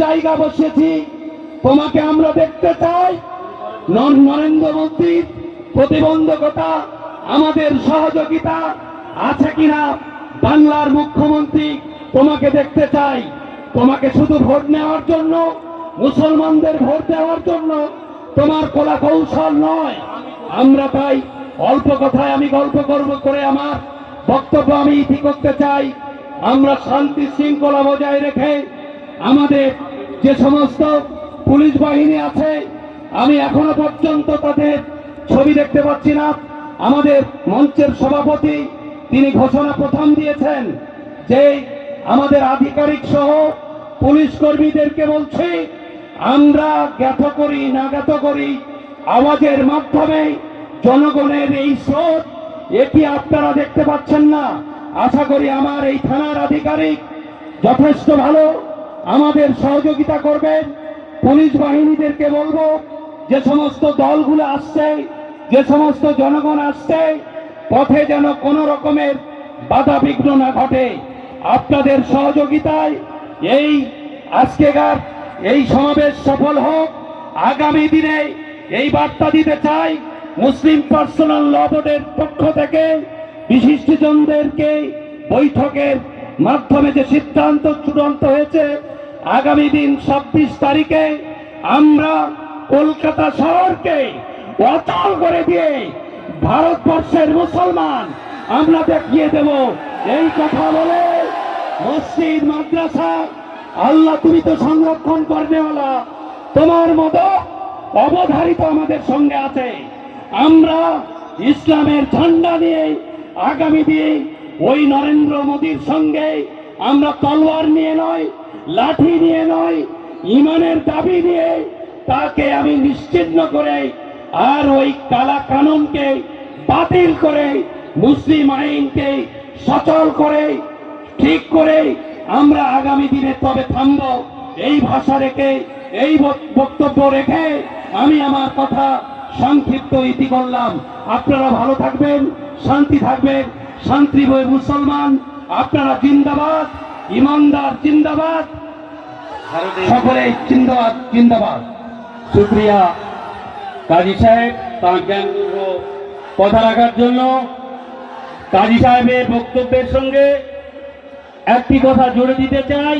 জায়গা বসেছি। তোমাকে আমরা দেখতে চাই। নর- নরেন্দ্র মোদীর প্রতিবন্ধকতা আমাদের সহযোগিতা আছে কিনা? বাংলার মুখ্যমন্ত্রী তোমাকে দেখতে চাই। তোমাকে শুধু ভোট নেওয়ার জন্য, মুসলমানদের ভোট দেওয়ার জন্য তোমার কলা কৌশল নয়। আমরা তাই অল্প কথায় আমি গল্প করব করে আমার বক্তব্য আমি ইতি করতে চাই। আমরা শান্তি শৃঙ্খলা বজায় রেখে আমাদের যে সমস্ত পুলিশ বাহিনী আছে, আমি এখনও পর্যন্ত তাদের ছবি দেখতে পাচ্ছি না। আমাদের মঞ্চের সভাপতি, তিনি ঘোষণা প্রথম দিয়েছেন যে আমাদের আধিকারিক সহ পুলিশ কর্মীদেরকে বলছি, আমরা জ্ঞাত করি না জ্ঞাত করি, আওয়াজের মাধ্যমে জনগণের এই স্রোত, এটি আপনারা দেখতে পাচ্ছেন না। আশা করি আমার এই থানার আধিকারিক যথেষ্ট ভালো আমাদের সহযোগিতা করবেন পুলিশ বাহিনীদেরকে বলব, যে সমস্ত দলগুলো আসছে, যে সমস্ত জনগণ আসছে, পথে যেন কোনো রকমের বাধা বিঘ্ন না ঘটে। আপনাদের সহযোগিতায় এই আজকেকার এই সমাবেশ সফল হোক। আগামী দিনে এই বার্তা দিতে চাই, মুসলিম পার্সোনাল ল বোর্ডের পক্ষ থেকে বিশিষ্টজনদেরকে বৈঠকের মাধ্যমে যে সিদ্ধান্ত চূড়ান্ত হয়েছে আগামী দিন ছাব্বিশ তারিখে আমরা কলকাতা শহরকে অচল করে দিয়ে ভারতবর্ষের মুসলমান আমরা দেখিয়ে দেব। এই কথা বলে মসজিদ, মাদ্রাসা, আল্লাহ, তুমি তো সংরক্ষণ করবেওয়ালা তোমার মতো অবধারিত আমাদের সঙ্গে আছে। আমরা ইসলামের ঝান্ডা নিয়ে আগামী দিনে ওই নরেন্দ্র মোদীর সঙ্গে আমরা তলোয়ার নিয়ে নয়, লাঠি নিয়ে নয়, ইমানের দাবি নিয়ে তাকে আমি নিশ্চিহ্ন করে আর ওই কালা কানুনকে বাতিল করে মুসলিম আইনকে সচল করে, ঠিক করে আমরা আগামী দিনে তবে থামব। এই ভাষা রেখে, এই বক্তব্য রেখে আমি আমার কথা সংক্ষিপ্ত ইতি করলাম আপনারা ভালো থাকবেন, শান্তি থাকবেন, শান্তি মুসলমান। আপনারা জিন্দাবাদ, ইমানদার জিন্দাবাদ সকলে জিন্দাবাদ জিন্দাবাদ। শুক্রিয়া কাজী সাহেব, তার জ্ঞানপূর্ব কথা রাখার জন্য কাজী সাহেবের বক্তব্যের সঙ্গে একটি কথা জুড়ে দিতে চাই,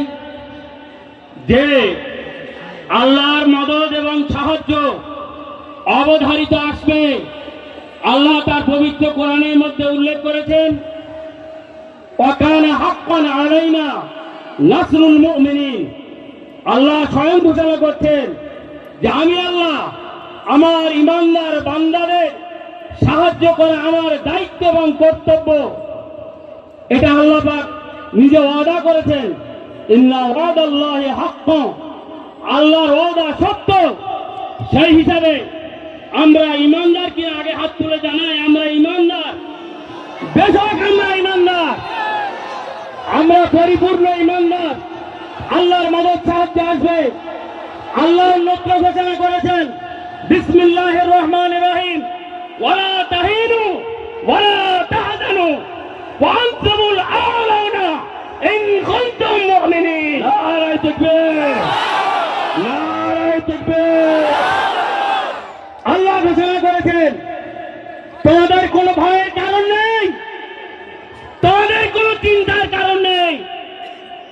যে আল্লাহর মদত এবং সাহায্য অবধারিত আসবে। আল্লাহ তার পবিত্র কোরআনের মধ্যে উল্লেখ করেছেন অকানে হাক্কান আলাইনা নাসরুল মুমিনিন আল্লাহ স্বয়ং ঘোষণা করছেন যে আমি আল্লাহ আমার ইমানদার বান্দাদের সাহায্য করা আমার দায়িত্ব এবং কর্তব্য। এটা আল্লাহ পাক নিজে ওয়াদা করেছেন। আল্লাহর ওয়াদা সত্য। সেই হিসাবে আমরা ইমানদারকে আগে হাত তুলে জানাই, আমরা ইমানদার বেশক আমরা ইমানদার আমরা পরিপূর্ণ ইমানদার। আল্লাহর মদত সাহায্য আসবে। আল্লাহর লক্ষ্য ঘোষণা করেছেন বিসমিল্লাহ রহমান রহিম, ওয়ালা তাহিনু, ওয়ালা তাহজানু ওয়ান্তুমুল আলাউনা ইন কুনতুম মুমিনিন। তাকবীর। তাকবীর। আল্লাহ ঘোষণা করেছেন, তোমাদের কোনো ভয়ের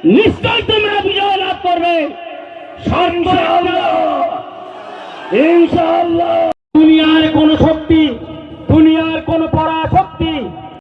নিশ্চয় তোমরা বিজয় লাভ করবে। ইনশাআল্লাহ।